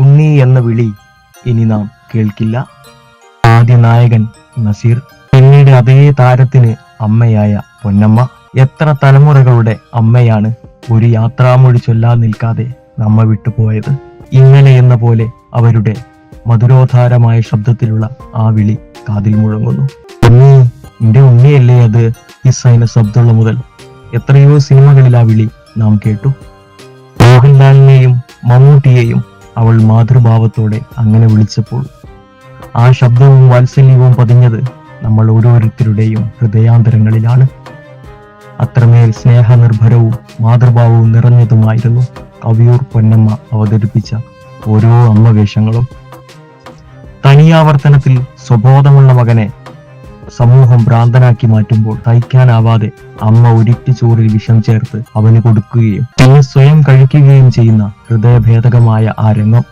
ഉണ്ണി എന്ന വിളി ഇനി നാം കേൾക്കില്ല. ആദ്യ നായകൻ നസീർ പിന്നീട് അതേ താരത്തിന് അമ്മയായ പൊന്നമ്മ. എത്ര തലമുറകളുടെ അമ്മയാണ് ഒരു യാത്രാമൊഴി ചൊല്ലാൻ നിൽക്കാതെ നമ്മ വിട്ടുപോയത് ഇങ്ങനെ എന്ന പോലെ അവരുടെ മധുരോധാരമായ ശബ്ദത്തിലുള്ള ആ വിളി കാതിൽ മുഴങ്ങുന്നു. ഉണ്ണി നിന്റെ ഉണ്ണിയല്ലേ അത്? ഹിസൈന ശബ്ദമുള്ള മുതൽ എത്രയോ സിനിമകളിൽ ആ വിളി നാം കേട്ടു. മോഹൻലാലിനെയും മമ്മൂട്ടിയെയും അവൾ മാതൃഭാവത്തോടെ അങ്ങനെ വിളിച്ചപ്പോൾ ആ ശബ്ദവും വാത്സല്യവും പതിഞ്ഞത് നമ്മൾ ഓരോരുത്തരുടെയും ഹൃദയാന്തരങ്ങളിലാണ്. അത്രമേൽ സ്നേഹനിർഭരവും മാതൃഭാവവും നിറഞ്ഞതുമായിരുന്നു കവിയൂർ പൊന്നമ്മ അവതരിപ്പിച്ച ഓരോ അമ്മവേഷങ്ങളും. തനിയാവർത്തനത്തിൽ സ്വബോധമുള്ള മകനെ സമൂഹം ഭ്രാന്തനാക്കി മാറ്റുമ്പോൾ തയ്ക്കാനാവാതെ അമ്മ ഉരുട്ടി ചോറിൽ വിഷം ചേർത്ത് അവന് കൊടുക്കുകയും പിന്നെ സ്വയം കഴിക്കുകയും ചെയ്യുന്ന ഹൃദയഭേദകമായ ആ രംഗം.